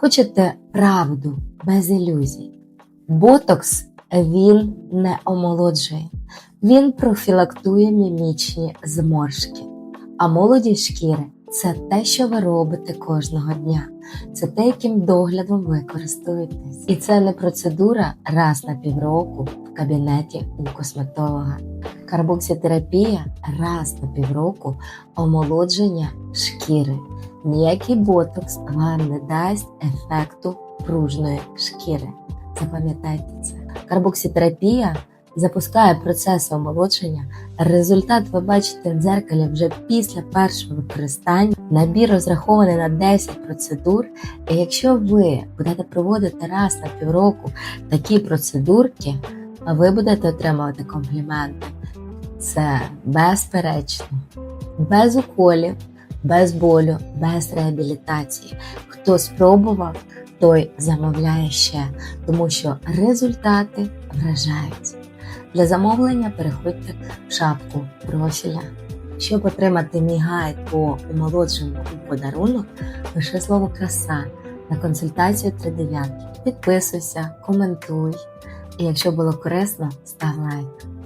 Хочете правду без ілюзій? Ботокс він не омолоджує, він профілактує мімічні зморшки. А молодість шкіри це те, що ви робите кожного дня. Це те, яким доглядом ви користуєтесь. І це не процедура раз на півроку в кабінеті у косметолога. Карбоксітерапія раз на півроку омолодження шкіри. Ніякий ботокс вам не дасть ефекту пружної шкіри. Запам'ятайте це. Карбоксітерапія запускає процес омолодження. Результат ви бачите в дзеркалі вже після першого використання. Набір розрахований на 10 процедур. І якщо ви будете проводити раз на півроку такі процедурки, ви будете отримувати компліменти. Це безперечно, без уколів, без болю, без реабілітації. Хто спробував, той замовляє ще, тому що результати вражають. Для замовлення переходьте в шапку профіля. Щоб отримати мій гайд по омолодженню подарунок, пиши слово краса на консультацію 39. Підписуйся, коментуй. І якщо було корисно, став лайк.